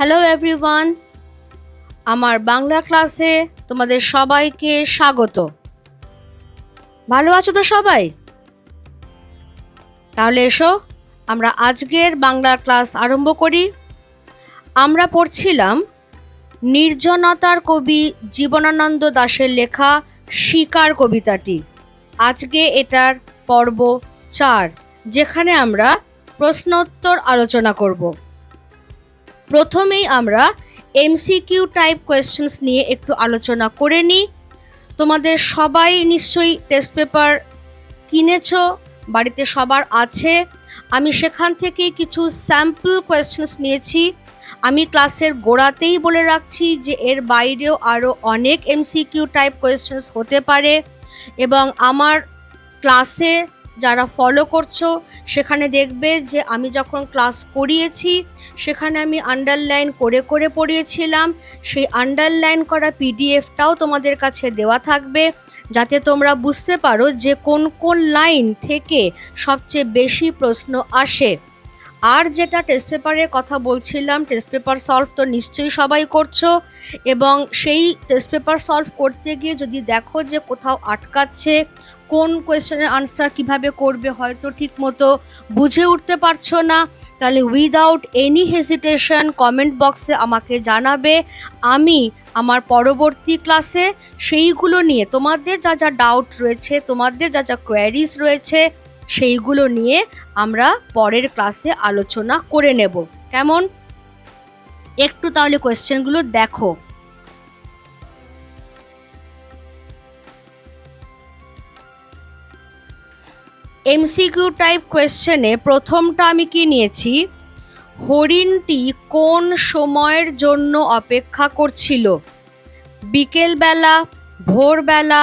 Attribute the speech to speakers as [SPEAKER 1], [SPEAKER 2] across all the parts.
[SPEAKER 1] Hello everyone আমার বাংলা ক্লাসে তোমাদের সবাইকে স্বাগত। ভালো আছো তো সবাই? তাহলে এসো, আমরা আজকের বাংলা ক্লাস আরম্ভ করি। আমরা পড়ছিলাম নির্জনতার কবি জীবনানন্দ দাশের লেখা শিকার কবিতাটি। আজকে এটার পর্ব চার, যেখানে আমরা প্রশ্নোত্তর আলোচনা করব। প্রথমেই আমরা এমসিকিউ টাইপ কোয়েশ্চেন্স নিয়ে একটু আলোচনা করে নিই। তোমাদের সবাই নিশ্চয়ই টেস্ট পেপার কিনেছো, বাড়িতে সবার আছে। আমি সেখান থেকে কিছু স্যাম্পল কোয়েশ্চেন্স নিয়েছি। আমি ক্লাসের গোড়াতেই বলে রাখছি যে এর বাইরেও আরও অনেক এমসিকিউ টাইপ কোয়েশ্চেন্স হতে পারে এবং আমার ক্লাসে যারা ফলো করছ, সেখানে দেখবে যে আমি যখন ক্লাস করিয়েছি, সেখানে আমি আন্ডারলাইন করে করে পড়িয়েছিলাম। সেই আন্ডারলাইন করা পিডিএফটাও তোমাদের কাছে দেওয়া থাকবে, যাতে তোমরা বুঝতে পারো যে কোন কোন লাইন থেকে সবচেয়ে বেশি প্রশ্ন আসে। আর যেটা টেস্ট পেপারের কথা বলছিলাম টেস্ট পেপার সলভ তো নিশ্চয়ই সবাই করছ। এবং সেই টেস্ট পেপার সলভ করতে গিয়ে যদি দেখো যে কোথাও আটকাচ্ছে কোন কোয়েশ্চেনের আনসার কীভাবে করবে হয়তো ঠিক মতো বুঝে উঠতে পারছ না, তাহলে উইদাউট এনি হেজিটেশন কমেন্ট বক্সে আমাকে জানাবে। আমি আমার পরবর্তী ক্লাসে সেইগুলো নিয়ে তোমাদের যা যা ডাউট রয়েছে, তোমাদের যা যা কোয়ারিজ রয়েছে, সেইগুলো নিয়ে আমরা পরের ক্লাসে আলোচনা করে নেব। কেমন? একটু তাহলে কোয়েশ্চেনগুলো দেখো। এমসিকিউ টাইপ কোয়েশ্চেনে প্রথমটা আমি কি নিয়েছি? হরিণটি কোন সময়ের জন্য অপেক্ষা করছিল? বিকেলবেলা, ভোরবেলা,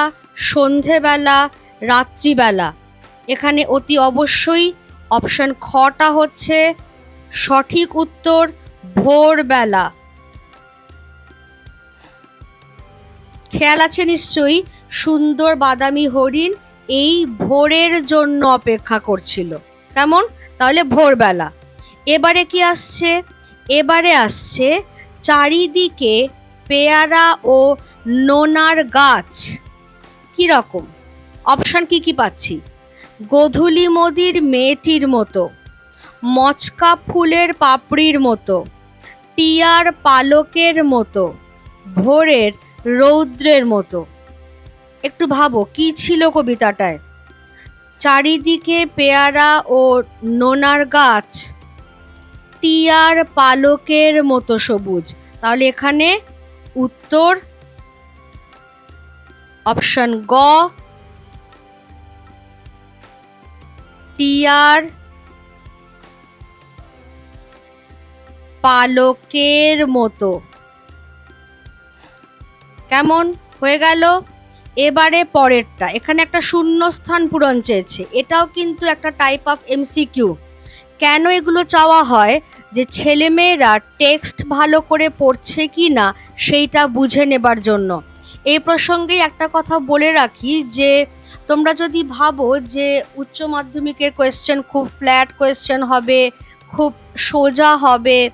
[SPEAKER 1] সন্ধেবেলা, রাত্রিবেলা? এখানে অতি অবশ্যই অপশন খটা হচ্ছে সঠিক উত্তর ভোরবেলা। খেয়াল আছে নিশ্চয়ই? সুন্দর বাদামি হরিণ এই ভোরের জন্য অপেক্ষা করছিল। কেমন? তাহলে ভোরবেলা। এবারে কি আসছে? এবারে আসছে চারিদিকে পেয়ারা ও নোনার গাছ। কি রকম? অপশন কি কি পাচ্ছি? গোধূলি মদির মেয়েটির মতো, মচকা ফুলের পাপড়ির মতো, টিয়ার পালকের মতো, ভোরের রৌদ্রের মতো। একটু ভাবো, কি ছিল কবিতাটায়? চারিদিকে পেয়ারা ও নোনার গাছ, টিয়ার পালকের মতো সবুজ। তাহলে এখানে উত্তর অপশন গ, টিয়ার পালকের মতো। কেমন? হয়ে গেল? এবারে পরেরটা। এখানে একটা শূন্যস্থান পূরণ চেয়েছে। এটাও কিন্তু একটা টাইপ অফ এমসিকিউ কেন এগুলো চাওয়া হয়? যে ছেলেমেয়েরা টেক্সট ভালো করে পড়ছে কি না সেইটা বুঝে নেবার জন্য। এই প্রসঙ্গে একটা কথা বলে রাখি যে, তোমরা যদি ভাবো যে উচ্চ মাধ্যমিকের কোয়েশ্চেন খুব ফ্ল্যাট কোয়েশ্চেন হবে, খুব সোজা হবে,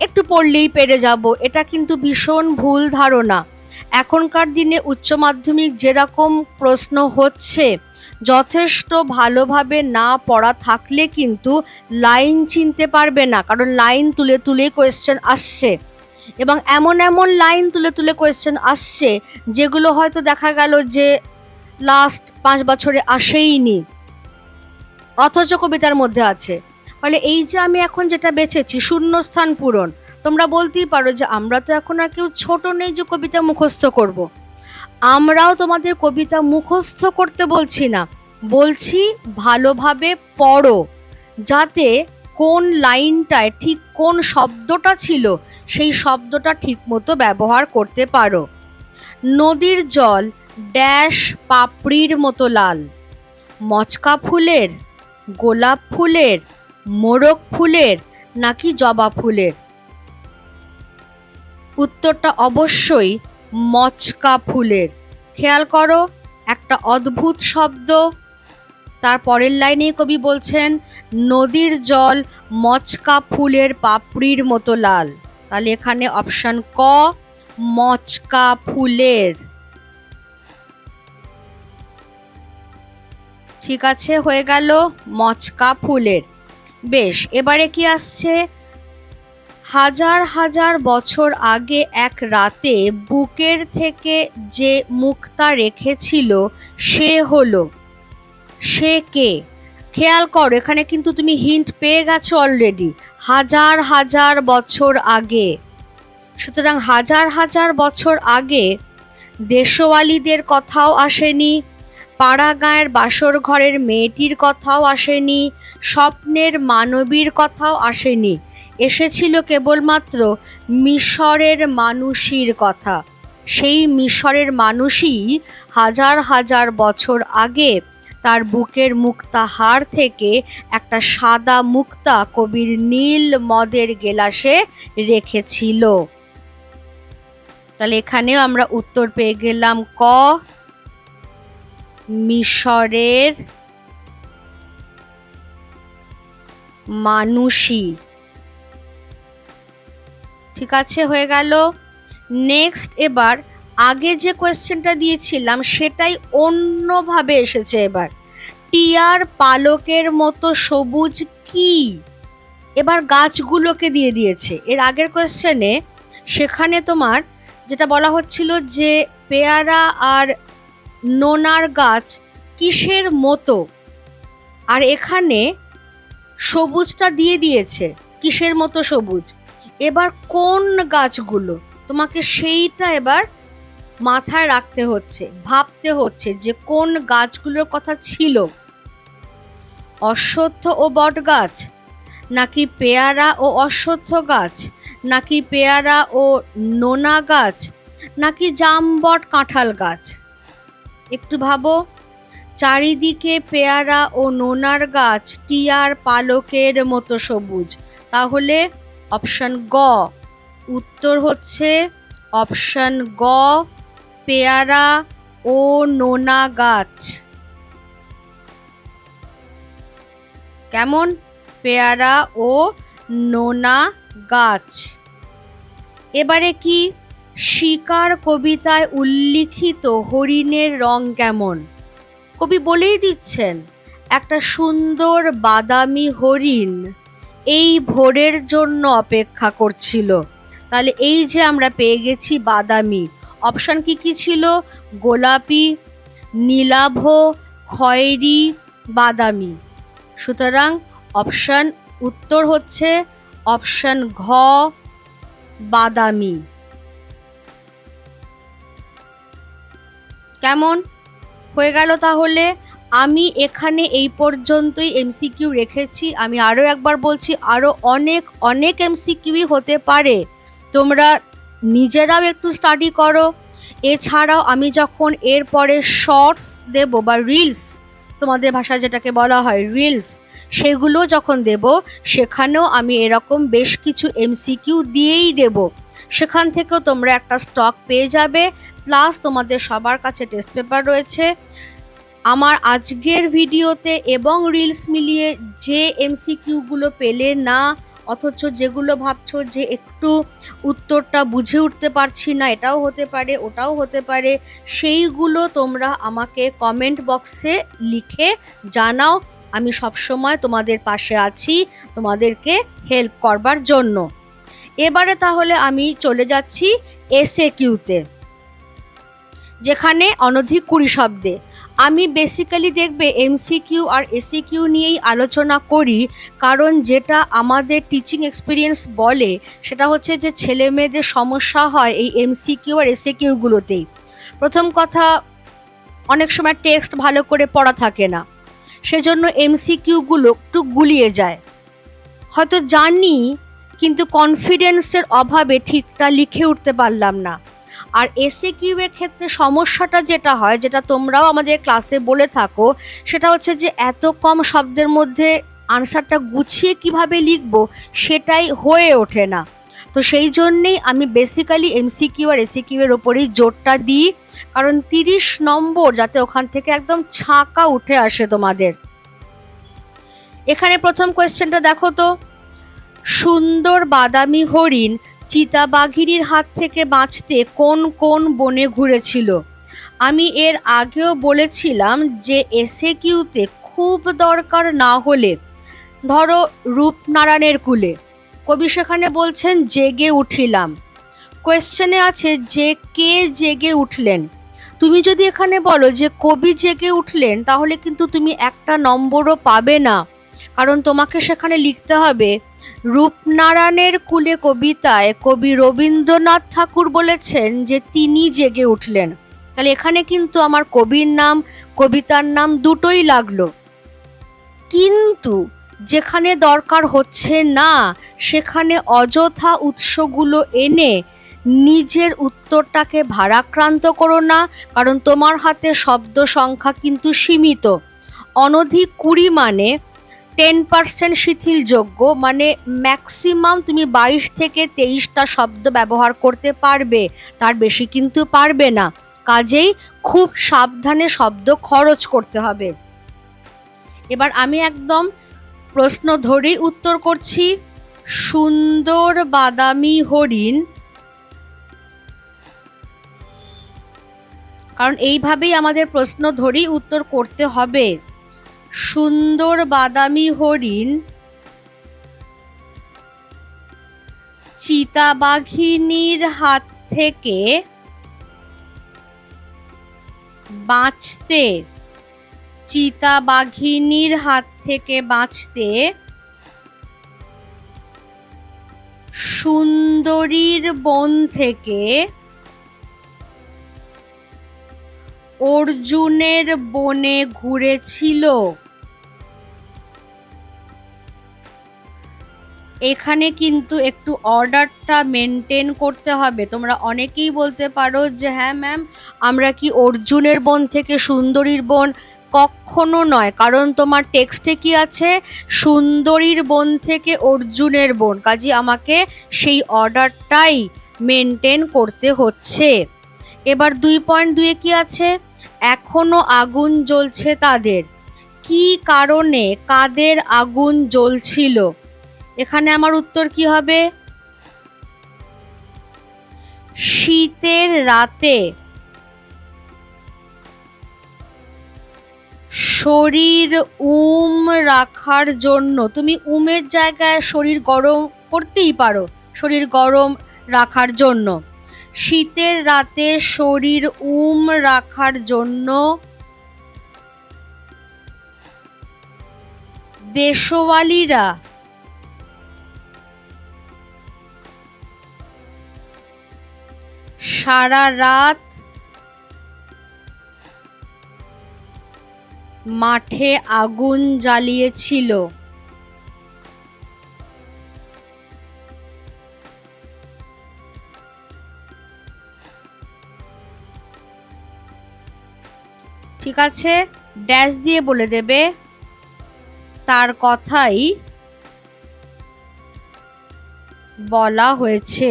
[SPEAKER 1] একটু পড়লেই পেরে যাব, এটা কিন্তু ভীষণ ভুল ধারণা। এখনকার দিনে উচ্চ মাধ্যমিক যেরকম প্রশ্ন হচ্ছে, যথেষ্ট ভালোভাবে না পড়া থাকলে কিন্তু লাইন চিনতে পারবে না, কারণ লাইন তুলে তুলে কোয়েশ্চেন আসছে। এবং এমন এমন লাইন তুলে তুলে কোয়েশ্চেন আসছে, যেগুলো হয়তো দেখা গেল যে লাস্ট পাঁচ বছরে আসেইনি। অথচ কবিতার মধ্যে আছে। ফলে এই যে আমি এখন যেটা বেছেছি, শূন্যস্থান পূরণ তোমরা বলতেই পারো যে আমরা তো এখন আর কেউ ছোট নেই যে কবিতা মুখস্থ করব। আমরাও তোমাদের কবিতা মুখস্থ করতে বলছি না। বলছি ভালোভাবে পড়ো, যাতে কোন লাইনটায় ঠিক কোন শব্দটা ছিল, সেই শব্দটা ঠিকমতো ব্যবহার করতে পারো। নদীর জল ড্যাশ পাপড়ির মতো লাল, মচকা ফুলের, গোলাপ ফুলের, মোরগ ফুলের, নাকি জবা ফুলের। উত্তরটা অবশ্যই মচকা ফুলের। খেয়াল করো, একটা অদ্ভুত শব্দ। তার পরের লাইনে কবি বলছেন, নদীর জল মচকা ফুলের পাপড়ির মতো লাল। তাহলে এখানে অপশন ক, মচকা ফুলের। ঠিক আছে, হয়ে গেল মচকা ফুলের। বেশ, এবারে কি আসছে? হাজার হাজার বছর আগে এক রাতে বুকের থেকে যে মুক্তা রেখেছিল, সে হলো। সে কে? খেয়াল করো, এখানে কিন্তু তুমি হিন্ট পেয়ে গেছো অলরেডি হাজার হাজার বছর আগে। সুতরাং হাজার হাজার বছর আগে দেশওয়ালিদের কথাও আসেনি পাড়া গাঁয়ের বাসর ঘরের মেয়েটির কথাও আসেনি, স্বপ্নের মানবীর কথাও আসেনি। এসেছিল কেবলমাত্র মিশরের মানুষীর কথা। সেই মিশরের মানুষই হাজার হাজার বছর আগে তার বুকের মুক্তা মুক্তাহার থেকে একটা সাদা মুক্তা কবির নীল মদের গেলাসে রেখেছিল। তাহলে এখানেও আমরা উত্তর পেয়ে গেলাম ক। মিশরের মানুষই ঠিক আছে, হয়ে গেল। নেক্সট এবার আগে যে কোয়েশ্চেনটা দিয়েছিলাম, সেটাই অন্যভাবে এসেছে এবার। টিয়ার পালকের মতো সবুজ কি? এবার গাছগুলোকে দিয়ে দিয়েছে। এর আগের কোয়েশ্চেনে সেখানে তোমার যেটা বলা হচ্ছিল যে পেয়ারা আর নোনার গাছ কিসের মতো? আর এখানে সবুজটা দিয়ে দিয়েছে। কিসের মতো সবুজ? এবার কোন গাছগুলো? তোমাকে সেইটা এবার মাথায় রাখতে হচ্ছে, ভাবতে হচ্ছে যে কোন গাছগুলোর কথা ছিল। অশ্বত্থ ও বট গাছ, নাকি পেয়ারা ও অশ্বত্থ গাছ, নাকি পেয়ারা ও নোনা গাছ, নাকি জামবট কাঁঠাল গাছ? একটু ভাবো। চারিদিকে পেয়ারা ও নোনার গাছ, টিয়ার পালকের মতো সবুজ। তাহলে অপশন গ। উত্তর হচ্ছে অপশন গ, পেয়ারা ও নোনা গাছ। কেমন? পেয়ারা ও নোনা গাছ। এবারে কি? শিকার কবিতায় উল্লিখিত হরিণের রং কেমন? কবি বলেই দিচ্ছেন, একটা সুন্দর বাদামি হরিণ। এই ভোরের জন্য অপেক্ষা করছিল। তাহলে এই যে আমরা পেয়ে গেছি বাদামি অপশান কি কি ছিল? গোলাপি, নীলাভ, খয়েরি, বাদামি। সুতরাং অপশান উত্তর হচ্ছে অপশান ঘ, বাদামি। কেমন? হয়ে গেল তাহলে? আমি এখানে এই পর্যন্তই এমসিকিউ রেখেছি। আমি আরও একবার বলছি, আরও অনেক অনেক এমসিকিউই হতে পারে। তোমরা নিজেরাও একটু স্টাডি করো। এছাড়াও আমি যখন এরপরে শর্টস দেব বা রিলস তোমাদের ভাষায় যেটাকে বলা হয় রিলস সেগুলো যখন দেব, সেখানেও আমি এরকম বেশ কিছু এমসিকিউ দিয়েই দেব। সেখান থেকেও তোমরা একটা স্টক পেয়ে যাবে প্লাস তোমাদের সবার কাছে টেস্ট পেপার রয়েছে। আমার আজকের ভিডিওতে এবং রিলস মিলিয়ে যে এমসিকিউগুলো পেলে না, অথচ যেগুলো ভাবছ যে একটু উত্তরটা বুঝে উঠতে পারছি না, এটাও হতে পারে, ওটাও হতে পারে, সেইগুলো তোমরা আমাকে কমেন্ট বক্সে লিখে জানাও। আমি সবসময় তোমাদের পাশে আছি, তোমাদেরকে হেল্প করবার জন্য। এবারে তাহলে আমি চলে যাচ্ছি এসএ কিউতে যেখানে অনধিক কুড়ি শব্দে। আমি বেসিক্যালি দেখবে এমসিকিউ আর এসিকিউ নিয়েই আলোচনা করি, কারণ যেটা আমাদের টিচিং এক্সপিরিয়েন্স বলে, সেটা হচ্ছে যে ছেলে মেয়েদের সমস্যা হয় এই এমসিকিউ আর এসিকিউগুলোতেই প্রথম কথা, অনেক সময় টেক্সট ভালো করে পড়া থাকে না। সেজন্য এমসিকিউগুলো একটু গুলিয়ে যায়। হয়তো জানি, কিন্তু কনফিডেন্সের অভাবে ঠিকটা লিখে উঠতে পারলাম না। আর এসে কিউয়ের ক্ষেত্রে সমস্যাটা যেটা হয়, যেটা তোমরাও আমাদের ক্লাসে বলে থাকো, সেটা হচ্ছে যে এত কম শব্দের মধ্যে আনসারটা গুছিয়ে কীভাবে লিখব সেটাই হয়ে ওঠে না। তো সেই জন্যেই আমি বেসিক্যালি এমসিকিউ আর এসিকিউ এর ওপরেই জোরটা দিই, কারণ তিরিশ নম্বর যাতে ওখান থেকে একদম ছাঁকা উঠে আসে তোমাদের। এখানে প্রথম কোয়েশ্চেনটা দেখো তো, সুন্দর বাদামি হরিণ চিতাবাঘিনীর হাত থেকে বাঁচতে কোন কোন বনে ঘুরেছিল? আমি এর আগেও বলেছিলাম যে এসে কিউতে খুব দরকার না হলে, ধরো রূপনারায়ণের কুলে। কবি সেখানে বলছেন, জেগে উঠিলাম। কোয়েশ্চেনে আছে যে কে জেগে উঠলেন? তুমি যদি এখানে বলো যে কবি জেগে উঠলেন, তাহলে কিন্তু তুমি একটা নম্বরও পাবে না। কারণ তোমাকে সেখানে লিখতে হবে, রূপনারায়ণের কুলে কবিতায় কবি রবীন্দ্রনাথ ঠাকুর বলেছেন যে তিনি জেগে উঠলেন। তাহলে এখানে কিন্তু আমার কবির নাম, কবিতার নাম দুটোই লাগল। কিন্তু যেখানে দরকার হচ্ছে না, সেখানে অযথা উৎসগুলো এনে নিজের উত্তরটাকে ভারাক্রান্ত করো না, কারণ তোমার হাতে শব্দ সংখ্যা কিন্তু সীমিত। অনধিক কুড়ি মানে টেন পার্সেন্ট শিথিলযোগ্য মানে ম্যাক্সিমাম তুমি বাইশ থেকে তেইশটা শব্দ ব্যবহার করতে পারবে, তার বেশি কিন্তু পারবে না। কাজেই খুব সাবধানে শব্দ খরচ করতে হবে। এবার আমি একদম প্রশ্ন ধরেই উত্তর করছি, সুন্দর বাদামি হরিণ। কারণ এইভাবেই আমাদের প্রশ্ন ধরেই উত্তর করতে হবে। সুন্দর বাদামি হরিণ, চিতাবাঘিনীর হাত থেকে বাঁচতে, চিতাবাঘিনীর হাত থেকে বাঁচতে সুন্দরীর বন থেকে অর্জুনের বনে ঘুরেছিল। এখানে কিন্তু একটু অর্ডারটা মেনটেন করতে হবে। তোমরা অনেকেই বলতে পারো যে হ্যাঁ ম্যাম আমরা কি অর্জুনের বোন থেকে সুন্দরীর বোন? কখনো নয়, কারণ তোমার টেক্সটে কি আছে? সুন্দরীর বোন থেকে অর্জুনের বোন। কাজে, আমাকে সেই অর্ডারটাই মেনটেন করতে হচ্ছে। এবার দুই পয়েন্ট দুয়ে কি আছে? এখনও আগুন জ্বলছে তাদের। কি কারণে কাদের আগুন জ্বলছিল? এখানে আমার উত্তর কি হবে? শীতের রাতে শরীর উম রাখার জন্য, তুমি উমের জায়গায় শরীর গরম করতেই পারো, শরীর গরম রাখার জন্য। শীতের রাতে শরীর উম রাখার জন্য দেশওয়ালিরা সারা রাত মাঠে আগুন জ্বালিয়েছিল। ঠিক আছে? ড্যাশ দিয়ে বলে দেবে, তার কথাই বলা হয়েছে।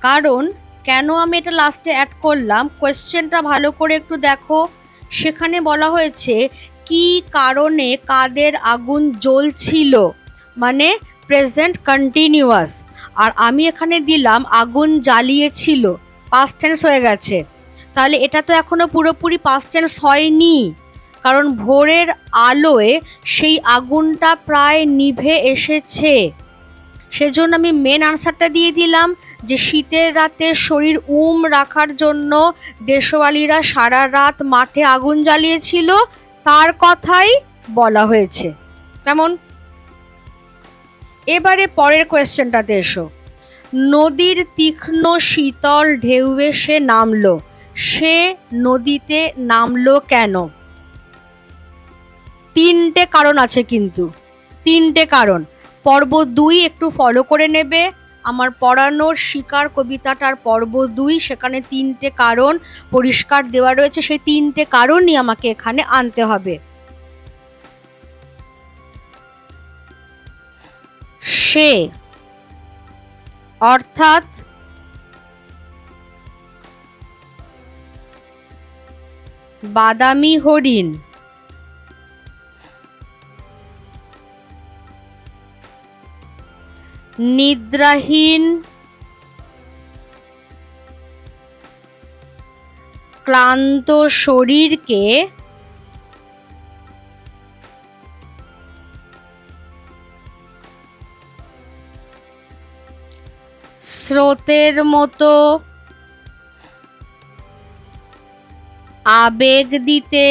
[SPEAKER 1] কারণ কেন আমি এটা লাস্টে অ্যাড করলাম? কোয়েশ্চেনটা ভালো করে একটু দেখো। সেখানে বলা হয়েছে, কি কারণে কাদের আগুন জ্বলছিল? মানে প্রেজেন্ট কন্টিনিউয়াস আর আমি এখানে দিলাম, আগুন জ্বালিয়েছিল। পাস্ট টেন্স হয়ে গেছে। তাহলে এটা তো এখনও পুরোপুরি পাস্ট টেন্স হয়নি। কারণ ভোরের আলোয় সেই আগুনটা প্রায় নিভে এসেছে। সেজন্য আমি মেন আনসারটা দিয়ে দিলাম যে শীতের রাতে শরীর উম রাখার জন্য দেশওয়ালিরা সারা রাত মাঠে আগুন জ্বালিয়েছিল, তার কথাই বলা হয়েছে। কেমন? এবারে পরের কোয়েশ্চেনটাতে এসো। নদীর তীক্ষ্ণ শীতল ঢেউয়ে সে নামলো। সে নদীতে নামলো কেন? তিনটে কারণ আছে কিন্তু। তিনটে কারণ। পর্ব দুই একটু ফলো করে নেবে। আমার পড়ানোর শিকার কবিতাটার পর্ব দুই, সেখানে তিনটে কারণ পরিষ্কার দেওয়া রয়েছে। সেই তিনটে কারণই আমাকে এখানে আনতে হবে। সে অর্থাৎ বাদামি হরিণ। নিদ্রাহীন ক্লান্ত শরীরকে স্রোতের মতো আবেগ দিতে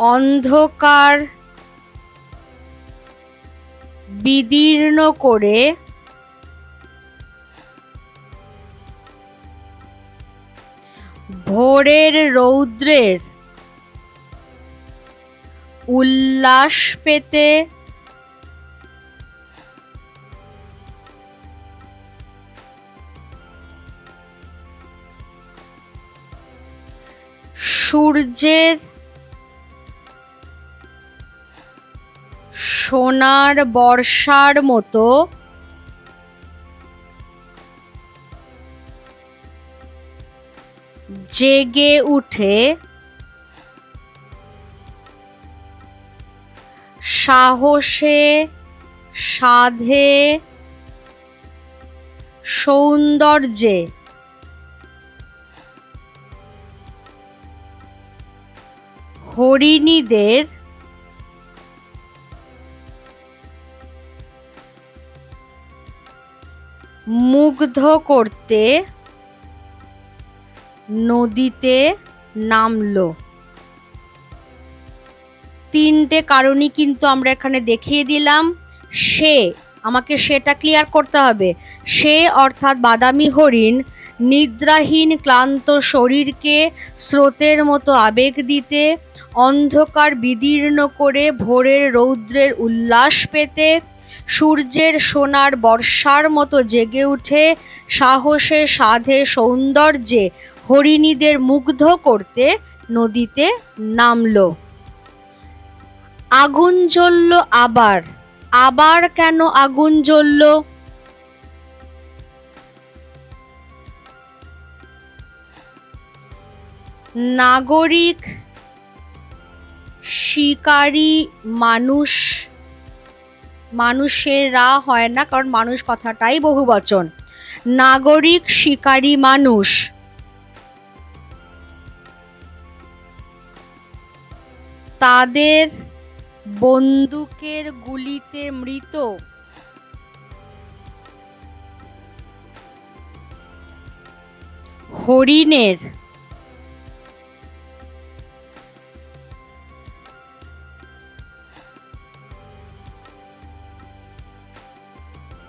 [SPEAKER 1] অন্ধকার বিদীর্ণ করে ভোরের রৌদ্রের উল্লাস পেতে সূর্যের সোনার বর্ষার মতো জেগে উঠে সাহসে সাধে সৌন্দর্যে হরিণীদের মুগ্ধ করতে নদীতে নামলো। তিনটে কারণই কিন্তু আমরা এখানে দেখিয়ে দিলাম। সে, আমাকে সেটা ক্লিয়ার করতে হবে। সে অর্থাৎ বাদামি হরিণ, নিদ্রাহীন ক্লান্ত শরীরকে স্রোতের মতো আবেগ দিতে, অন্ধকার বিদীর্ণ করে ভোরের রৌদ্রের উল্লাস পেতে সূর্যের সোনার বর্ষার মতো জেগে উঠে সাহসে সাধে সৌন্দর্যে হরিণীদের মুগ্ধ করতে নদীতে নামলো। আগুন জ্বলল আবার আবার কেন আগুন জ্বলল? নাগরিক, শিকারী মানুষ মানুষেরা হয় না, কারণ মানুষ কথাটাই বহু বচন নাগরিক শিকারী মানুষ। তাদের বন্দুকের গুলিতে মৃত। হরিণের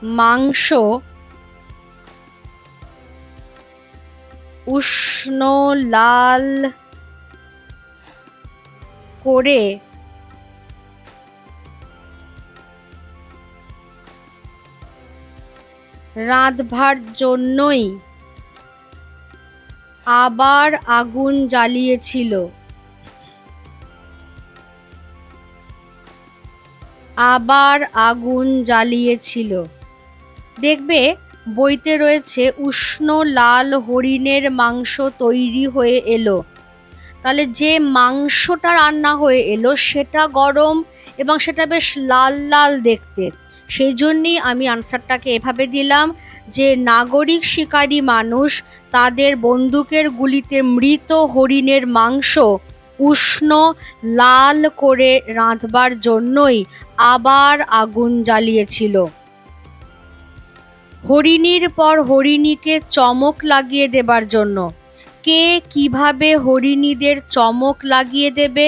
[SPEAKER 1] মাংস উষ্ণ লাল করে রাঁধবার জন্যই আবার আগুন জ্বালিয়েছিল। আবার আগুন জ্বালিয়েছিল। দেখবে বইতে রয়েছে উষ্ণ লাল হরিণের মাংস তৈরি হয়ে এলো। তাহলে যে মাংসটা রান্না হয়ে এলো সেটা গরম এবং সেটা বেশ লাল লাল দেখতে। সেই জন্যই আমি আনসারটাকে এভাবে দিলাম যে নাগরিক শিকারী মানুষ তাদের বন্দুকের গুলিতে মৃত হরিণের মাংস উষ্ণ লাল করে রাঁধবার জন্যই আবার আগুন জ্বালিয়েছিল। হরিণীর পর হরিণীকে চমক লাগিয়ে দেবার জন্য। কে কীভাবে হরিণীদের চমক লাগিয়ে দেবে?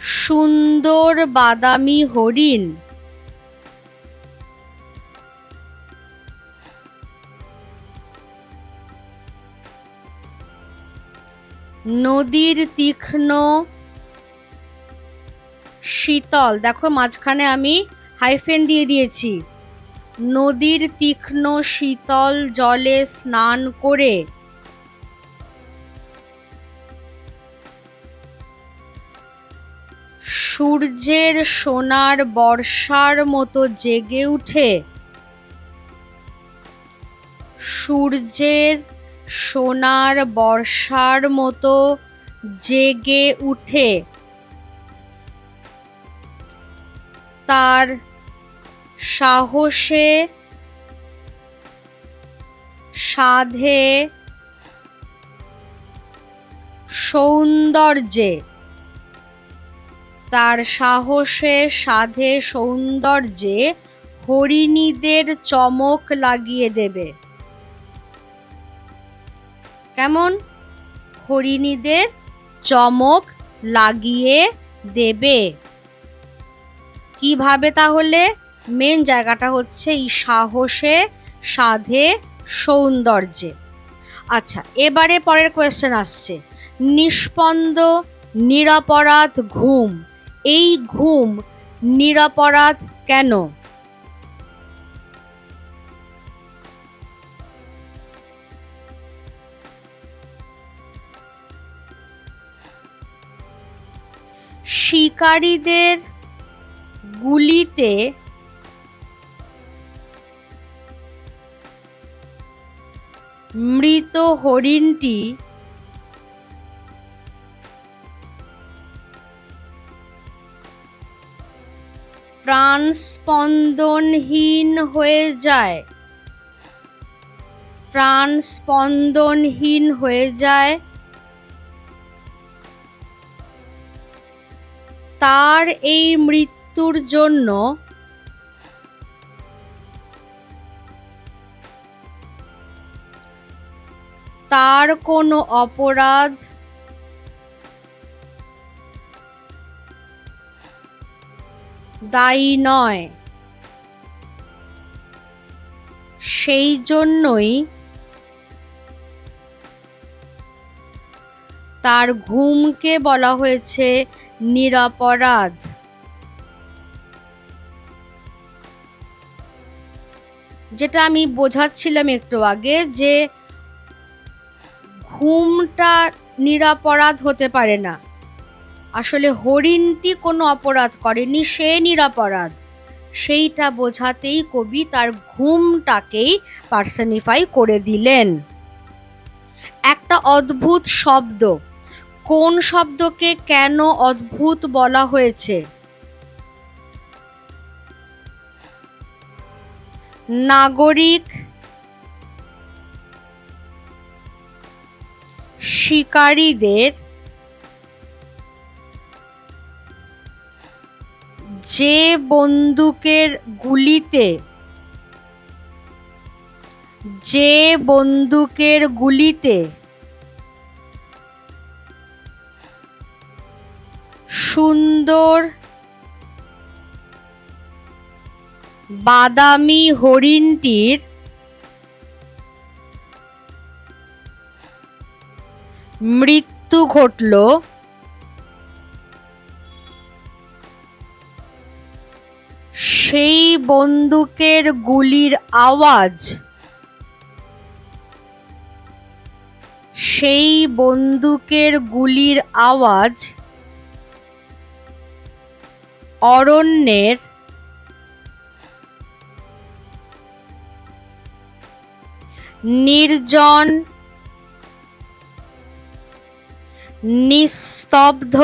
[SPEAKER 1] সুন্দর বাদামি হরিণ। নদীর তীক্ষ্ণ শীতল। দেখো মাঝখানে আমি হাইফেন দিয়ে দিয়েছি। নদীর তীক্ষ্ণ শীতল জলে স্নান করে সূর্যের সোনার বর্ষার মতো জেগে উঠে সূর্যের সোনার বর্ষার মতো জেগে উঠে। তার সাহসে সাধে সৌন্দর্যে, তার সাহসে সাধে সৌন্দর্যে হরিণীদের চমক লাগিয়ে দেবে। কেমন? হরিণীদের চমক লাগিয়ে দেবে। কীভাবে তাহলে মেন জায়গাটা হচ্ছে এই সাহসে, সাধে, সৌন্দর্যে? আচ্ছা এবারে পরের কোয়েশ্চেন আসছে। নিষ্পন্দ, নিরাপরাধ ঘুম। এই ঘুম নিরাপরাধ কেন? শিকারীদের গুলিতে মৃত হরিণটি প্রাণস্পন্দনহীন হয়ে যায়। প্রাণস্পন্দনহীন হয়ে যায়। তার এই মৃত্যুর জন্য তার কোনো অপরাধ দায়ী নয়। সেই জন্যই তার ঘুমকে বলা হয়েছে নিরাপরাধ। যেটা আমি বোঝাচ্ছিলাম একটু আগে যে ঘুমটা নিরাপরাধ হতে পারে না। আসলে হরিণটি কোনো অপরাধ করেনি, সে নিরাপরাধ। সেইটা বোঝাতেই কবি তার ঘুমটাকেই পার্সনিফাই করে দিলেন। একটা অদ্ভুত শব্দ। কোন শব্দকে কেন অদ্ভুত বলা হয়েছে? নাগরিক শিকারীদের যে বন্দুকের গুলিতে যে বন্দুকের গুলিতে সুন্দর বাদামি হরিণটির মৃত্যু ঘটল সেই বন্দুকের গুলির আওয়াজ। সেই বন্দুকের গুলির আওয়াজ অরণ্যের নির্জন নিস্তব্ধ।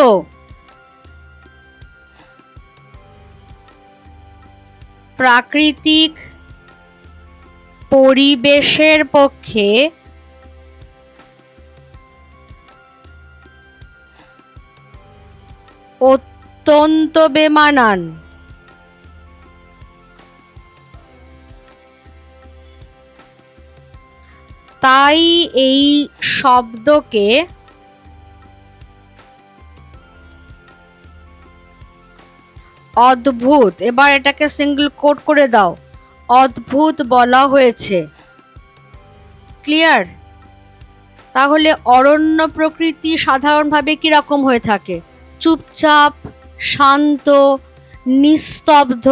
[SPEAKER 1] প্রাকৃতিক পরিবেশের পক্ষে অত্যন্ত বেমানান। তাই এই শব্দকে অদ্ভুত, এবার এটাকে সিঙ্গল কোট করে দাও। অদ্ভুত বলা হয়েছে। ক্লিয়ার তাহলে অরণ্য প্রকৃতি সাধারণভাবে কীরকম হয়ে থাকে? চুপচাপ, শান্ত, নিস্তব্ধ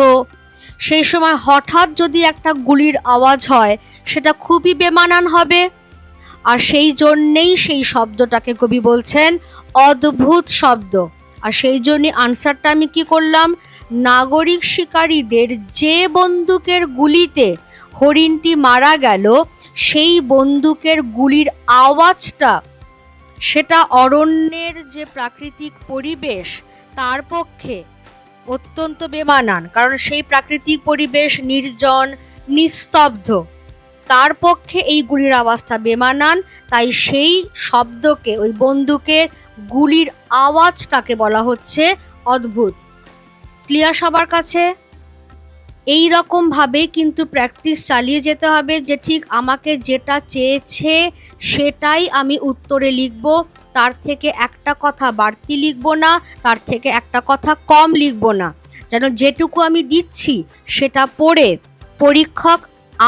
[SPEAKER 1] সেই সময় হঠাৎ যদি একটা গুলির আওয়াজ হয়, সেটা খুবই বেমানান হবে। আর সেই জন্যেই সেই শব্দটাকে কবি বলছেন অদ্ভুত শব্দ। আর সেই জন্যে আনসারটা আমি কি করলাম? নাগরিক শিকারীদের যে বন্দুকের গুলিতে হরিণটি মারা গেল, সেই বন্দুকের গুলির আওয়াজটা, সেটা অরণ্যের যে প্রাকৃতিক পরিবেশ, তার পক্ষে অত্যন্ত বেমানান, কারণ সেই প্রাকৃতিক পরিবেশ নির্জন, নিস্তব্ধ। তার পক্ষে এই গুলির আওয়াজটা বেমানান, তাই সেই শব্দকে, ওই বন্দুকের গুলির আওয়াজটাকে বলা হচ্ছে অদ্ভুত। ক্লিয়ার সবার কাছে? এই রকম ভাবে কিন্তু প্র্যাকটিস চালিয়ে যেতে হবে যে ঠিক আমাকে যেটা চেয়েছে সেটাই আমি উত্তরে লিখব। তার থেকে একটা কথা বাড়তি লিখব না, তার থেকে একটা কথা কম লিখব না। যেন যেটুকু আমি দিচ্ছি, সেটা পড়ে পরীক্ষক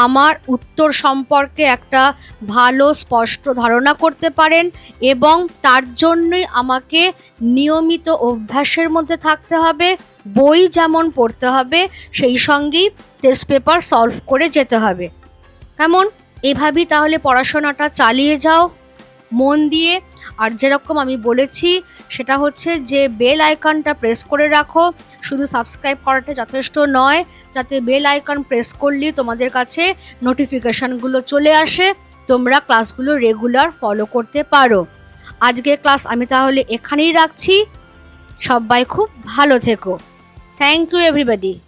[SPEAKER 1] আমার উত্তর সম্পর্কে একটা ভালো, স্পষ্ট ধারণা করতে পারেন এবং তার জন্যই আমাকে নিয়মিত অভ্যাসের মধ্যে থাকতে হবে, বই যেমন পড়তে হবে, সেই সঙ্গেই টেস্ট পেপার সলভ করে যেতে হবে। কেমন? এভাবেই তাহলে পড়াশোনাটা চালিয়ে যাও, মন দিয়ে আর যেরকম আমি বলেছি, সেটা হচ্ছে যে বেল আইকনটা প্রেস করে রাখো। শুধু সাবস্ক্রাইব করাটা যথেষ্ট নয়, যাতে বেল আইকন প্রেস করলে তোমাদের কাছে নোটিফিকেশানগুলো চলে আসে, তোমরা ক্লাসগুলো রেগুলার ফলো করতে পারো। আজকের ক্লাস আমি তাহলে এখানেই রাখছি। সবাই খুব ভালো থেকো। Thank you, everybody.